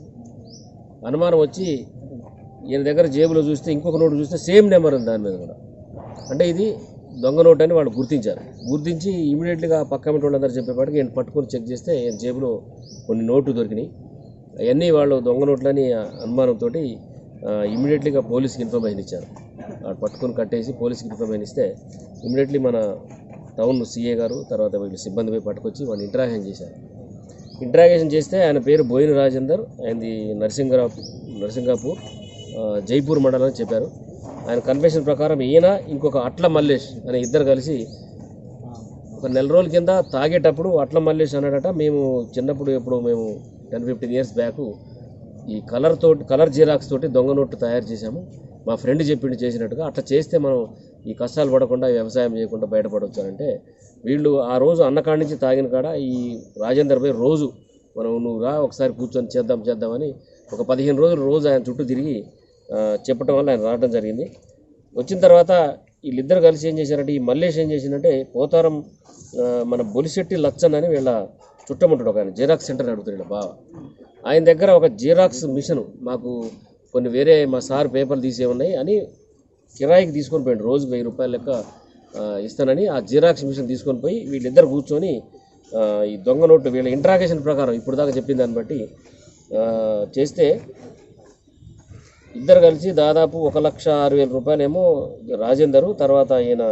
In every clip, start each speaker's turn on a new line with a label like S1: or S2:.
S1: వచ్చింది. అనుమానం వచ్చి ఈయన దగ్గర జేబులో చూస్తే ఇంకొక నోటు చూస్తే సేమ్ నెంబర్ ఉంది దాని మీద కూడా. అంటే ఇది దొంగ నోట్ అని వాళ్ళు గుర్తించారు. గుర్తించి ఇమీడియట్గా పక్క ఇంటి వాళ్ళందరూ చెప్పేపాటికి ఈయన పట్టుకొని చెక్ చేస్తే ఈయన జేబులో కొన్ని నోట్లు దొరికినాయి. అవన్నీ వాళ్ళు దొంగ నోట్లని అనుమానంతో ఇమీడియట్లీగా పోలీస్కి ఇన్ఫర్మేషన్ ఇచ్చారు. వాళ్ళు పట్టుకొని కట్టేసి పోలీస్కి ఇన్ఫర్మేషన్ ఇస్తే ఇమీడియట్లీ మన టౌన్ సీఏ గారు తర్వాత వీళ్ళు సిబ్బంది పోయి పట్టుకొచ్చి వాళ్ళు ఇంటరాక్షన్ చేశారు. ఇంట్రాగేషన్ చేస్తే ఆయన పేరు బోయిన రాజేందర్ ఆయనది నరసింగరా నరసింగాపూర్ జైపూర్ మండలం అని చెప్పారు. ఆయన కన్ఫెషన్ ప్రకారం ఈయన ఇంకొక అట్ల మల్లేష్ అనే ఇద్దరు కలిసి ఒక నెల రోజుల కింద తాగేటప్పుడు అట్ల మల్లేష్ అన్నాడట మేము చిన్నప్పుడు ఎప్పుడు మేము టెన్ ఫిఫ్టీన్ ఇయర్స్ బ్యాక్ ఈ కలర్ తోటి కలర్ జిరాక్స్ తోటి దొంగ నోట్లు తయారు చేశాము. మా ఫ్రెండ్ చెప్పిండు చేసినట్టుగా అట్లా చేస్తే మనం ఈ కష్టాలు పడకుండా వ్యవసాయం చేయకుండా బయటపడవచ్చు అంటే వీళ్ళు ఆ రోజు అన్నకాడి నుంచి తాగిన కాడ ఈ రాజేందర్ భాయ్ రోజు మనం నువ్వు రా ఒకసారి కూర్చొని చేద్దాం చేద్దామని ఒక పదిహేను రోజులు రోజు ఆయన చుట్టూ తిరిగి చెప్పడం వల్ల ఆయన రావడం జరిగింది. వచ్చిన తర్వాత వీళ్ళిద్దరు కలిసి ఏం చేశారంటే ఈ మల్లేష్ ఏం చేసిందంటే పోతారం మన బొలిశెట్టి లచ్చన్ అని వీళ్ళ చుట్టముంటాడు ఒక ఆయన జీరాక్స్ సెంటర్ అడుగుతాడు బావ. ఆయన దగ్గర ఒక జీరాక్స్ మిషన్ మాకు కొన్ని వేరే మా సార్ పేపర్లు తీసే ఉన్నాయి అని కిరాయికి తీసుకొని పోయాడు రోజుకి వెయ్యి రూపాయల లెక్క ఇస్తానని ఆ జిరాక్స్ మిషన్ తీసుకొని పోయి వీళ్ళిద్దరు కూర్చొని ఈ దొంగ నోట్లు వీళ్ళ ఇంట్రాగేషన్ ప్రకారం ఇప్పుడు దాకా చెప్పిన దాన్ని బట్టి చేస్తే ఇద్దరు కలిసి దాదాపు ఒక లక్ష ఆరు వేల రూపాయలేమో రాజేందరు తర్వాత ఈయన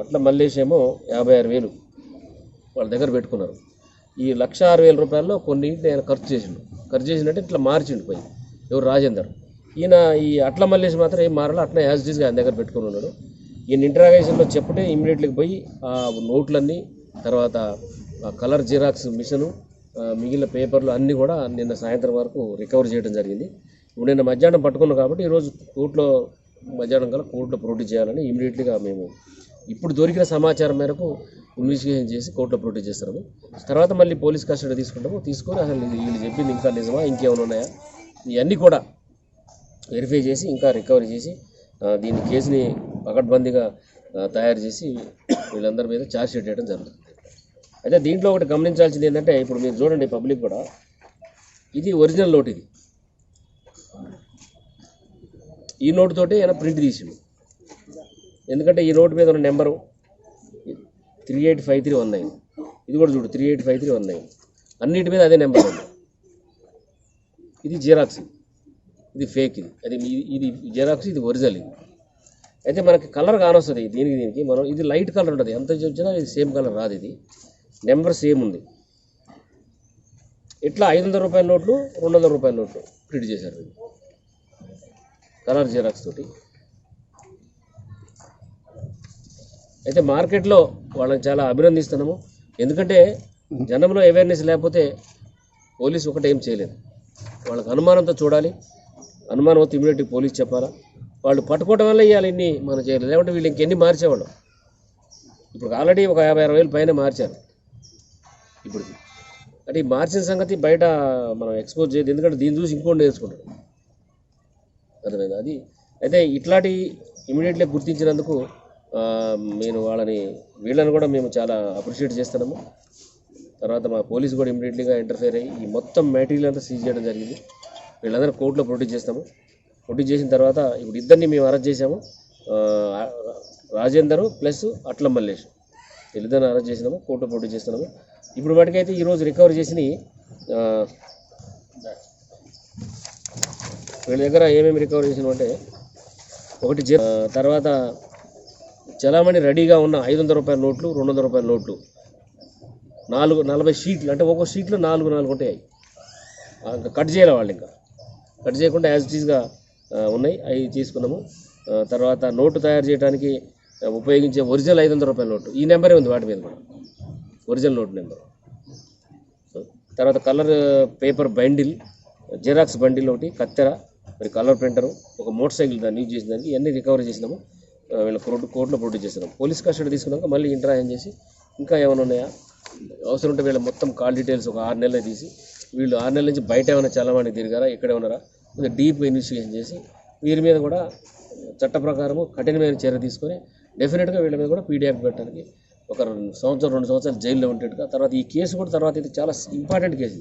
S1: అట్ల మల్లేష్ ఏమో యాభై ఆరు వేలు వాళ్ళ దగ్గర పెట్టుకున్నారు. ఈ లక్ష ఆరు వేల రూపాయల్లో కొన్ని ఆయన ఖర్చు చేసిండు. ఖర్చు చేసినట్టు ఇట్లా మార్చిండు పోయి ఎవరు రాజేందర్. ఈయన ఈ అట్ల మల్లేష్ మాత్రం ఏం మారాలో అట్లా యాజ్ డీజ్గా ఆయన దగ్గర పెట్టుకుని ఉన్నాడు. ఈయన ఇంటరాగేషన్లో చెప్పటే ఇమీడియట్లీకి పోయి ఆ నోట్లన్నీ తర్వాత ఆ కలర్ జిరాక్స్ మిషను మిగిలిన పేపర్లు అన్నీ కూడా నిన్న సాయంత్రం వరకు రికవర్ చేయడం జరిగింది. ఇప్పుడు నిన్న మధ్యాహ్నం పట్టుకున్నాం కాబట్టి ఈరోజు కోర్టులో మధ్యాహ్నం కల్లా కోర్టులో ప్రొడ్యూస్ చేయాలని ఇమీడియట్లీగా మేము ఇప్పుడు దొరికిన సమాచారం మేరకు ఇన్వెస్టిగేషన్ చేసి కోర్టులో ప్రొడ్యూస్ చేస్తున్నాము తర్వాత మళ్ళీ పోలీస్ కస్టడీ తీసుకుంటాము. తీసుకొని అసలు వీళ్ళు చెప్పింది ఇంకా నిజమా ఇంకేమైనా ఉన్నాయా? ఇవన్నీ కూడా వెరిఫై చేసి ఇంకా రికవరీ చేసి దీని కేసుని పకడ్బందీగా తయారు చేసి వీళ్ళందరి మీద ఛార్జ్ షీట్ వేయడం జరుగుతుంది. అయితే దీంట్లో ఒకటి గమనించాల్సింది ఏంటంటే ఇప్పుడు మీరు చూడండి పబ్లిక్ కూడా ఇది ఒరిజినల్ నోట్ ఇది. ఈ నోటు తోటి ఆయన ప్రింట్ తీసిండు. ఎందుకంటే ఈ నోటు మీద ఉన్న number three eight five three one nine. ఇది కూడా చూడు three eight five three one nine. అన్నిటి మీద అదే నెంబర్ ఉంది. ఇది జిరాక్స్ ఇది. ఫేక్ ఇది. అది ఇది- ఇది జిరాక్స్ ఇది ఒరిజినల్ ఇది. అయితే మనకి కలర్ కానొస్తుంది. దీనికి దీనికి మనం ఇది లైట్ కలర్ ఉంటుంది. ఎంత చూసినా ఇది సేమ్ కలర్ రాదు ఇది. నెంబర్ సేమ్ ఉంది. ఇట్లా ఐదు వందల రూపాయల నోట్లు రెండు వందల రూపాయల నోట్లు ప్రింట్ చేశారు కలర్ జిరాక్స్ తోటి. అయితే మార్కెట్లో వాళ్ళని చాలా అభినందిస్తున్నాము. ఎందుకంటే జనంలో అవేర్నెస్ లేకపోతే పోలీసు ఒకటి ఏం చేయలేదు. వాళ్ళకి అనుమానంతో చూడాలి. అనుమానం వస్తే ఇమీడియట్గా పోలీస్ చెప్పాలా? వాళ్ళు పట్టుకోవడం వల్ల ఇవ్వాలి ఇన్ని మనం చేయలేదు. లేకుంటే వీళ్ళు ఇంకెన్ని మార్చేవాళ్ళం? ఇప్పుడు ఆల్రెడీ ఒక యాభై అరవై వేలు పైన మార్చారు. ఇప్పుడు అంటే ఈ మార్చిన సంగతి బయట మనం ఎక్స్పోజ్ చేయదు ఎందుకంటే దీన్ని చూసి ఇంకోటి నేర్చుకుంటాడు. అర్థమైంది? అది అయితే ఇట్లాంటి ఇమీడియట్లీ గుర్తించినందుకు నేను వాళ్ళని వీళ్ళని కూడా మేము చాలా అప్రిషియేట్ చేస్తున్నాము. తర్వాత మా పోలీసు కూడా ఇమీడియట్లీగా ఇంటర్ఫేర్ అయ్యి ఈ మొత్తం మెటీరియల్ అంతా సీజ్ చేయడం జరిగింది. వీళ్ళందరూ కోర్టులో ప్రొడ్యూస్ చేస్తాము. ప్రొడ్యూస్ చేసిన తర్వాత ఇప్పుడు ఇద్దరిని మేము అరెస్ట్ చేసాము రాజేందర్ రాజేందరు ప్లస్ అట్ల మల్లేష్. వీళ్ళిద్దరిని అరెస్ట్ చేసినాము కోర్టు ప్రొడ్యూస్ చేస్తున్నాము. ఇప్పుడు వాటికైతే ఈరోజు రికవర్ చేసినవి వీళ్ళ దగ్గర ఏమేమి రికవర్ చేసినామంటే ఒకటి తర్వాత చలామణి రెడీగా ఉన్న ఐదు వందల రూపాయల నోట్లు రెండు వందల రూపాయల నోట్లు. నాలుగు నలభై షీట్లు అంటే ఒక్కో షీట్లో నాలుగు నాలుగు ఉంటాయి. ఇంకా కట్ చేయాలి వాళ్ళు ఇంకా. కట్ చేయకుండా యాజ్ ఇట్ ఈస్గా ఉన్నాయి. అవి తీసుకున్నాము. తర్వాత నోటు తయారు చేయడానికి ఉపయోగించే ఒరిజినల్ ఐదు వందల రూపాయల నోటు. ఈ నెంబరే ఉంది వాటి మీద కూడా. Original note number. తర్వాత colour paper bundle xerox bundle ఒకటి కత్తెర మరి కలర్ ప్రింటరు ఒక మోటార్ సైకిల్ దాన్ని యూజ్ చేసిన దానికి ఇవన్నీ రికవరీ చేసినాము. వీళ్ళ కోర్టు కోర్టులో ప్రొడ్యూస్ చేసినాము. పోలీస్ కస్టడీ తీసుకున్నాక మళ్ళీ ఇంటరాక్షన్ చేసి ఇంకా ఏమైనా ఉన్నాయా? అవసరం ఉంటే వీళ్ళ మొత్తం కాల్ డీటెయిల్స్ ఒక ఆరు నెలలు తీసి వీళ్ళు ఆరు నెలల నుంచి బయట ఏమైనా చలవాణి తిరిగారా? ఎక్కడ ఉన్నారా? కొంచెం డీప్ ఇన్వెస్టిగేషన్ చేసి వీరి మీద కూడా చట్ట ప్రకారము కఠినమైన చర్య తీసుకొని డెఫినెట్గా వీళ్ళ మీద కూడా పీడియాక్ పెట్టడానికి ఒక రెండు సంవత్సరం రెండు సంవత్సరాలు జైల్లో ఉండేట్టుగా. తర్వాత ఈ కేసు కూడా తర్వాత ఇది చాలా important case.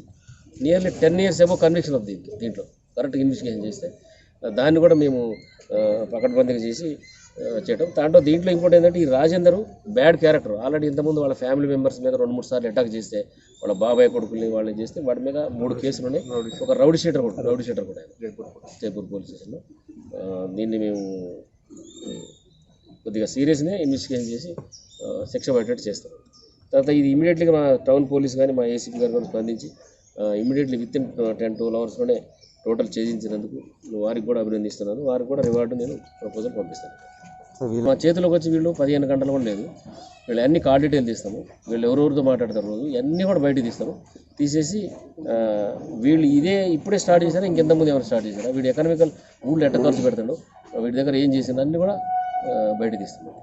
S1: Nearly ten years ఏమో కన్విక్షన్ ఉంది దీంట్లో. దీంట్లో కరెక్ట్గా ఇన్వెస్టిగేషన్ చేస్తే దాన్ని కూడా మేము పకడ్బందీగా చేసి ఆ, చేయటం దాంట్లో దీంట్లో ఇంకోటి ఏంటంటే ఈ రాజేందర్ బ్యాడ్ క్యారెక్టర్. ఆల్రెడీ ఇంతకుముందు వాళ్ళ ఫ్యామిలీ మెంబర్స్ మీద రెండు మూడు సార్లు అటాక్ చేస్తే వాళ్ళ బాబాయ్ కొడుకుల్ని వాళ్ళని చేస్తే వాటి మీద మూడు కేసులు ఉన్నాయి. ఒక రౌడీ షీటర్ కూడా రౌడీ షీటర్ కూడా జైపూర్ పోలీస్ స్టేషన్లో దీన్ని మేము కొద్దిగా సీరియస్గా ఇన్వెస్టిగేషన్ చేసి శిక్ష పడేటట్టు చేస్తాం. తర్వాత ఇది ఇమీడియట్లీగా మా టౌన్ పోలీస్ కానీ మా ఏసీపీ గారు కానీ స్పందించి immediately within ten twelve అవర్స్లోనే టోటల్ ఛేదించినందుకు వారికి కూడా అభినందిస్తున్నాను. వారికి కూడా రివార్డు నేను ప్రపోజల్ పంపిస్తాను. మా చేతిలోకి వచ్చి వీళ్ళు పదిహేను గంటలు కూడా లేదు. వీళ్ళు అన్ని కార్ డీటెయిల్ తీస్తాము వీళ్ళు ఎవరెవరితో మాట్లాడతారు రోజు? ఇవన్నీ కూడా బయట తీస్తాము తీసేసి వీళ్ళు ఇదే ఇప్పుడే స్టార్ట్ చేశారా? ఇంకెంతమంది ఎవరు స్టార్ట్ చేశారా? వీడు ఎకనామికల్ ఊళ్ళో ఎట్ట ఖర్చు పెడతాడు? వీడి దగ్గర ఏం చేసిండు అన్నీ కూడా బయట తీస్తాము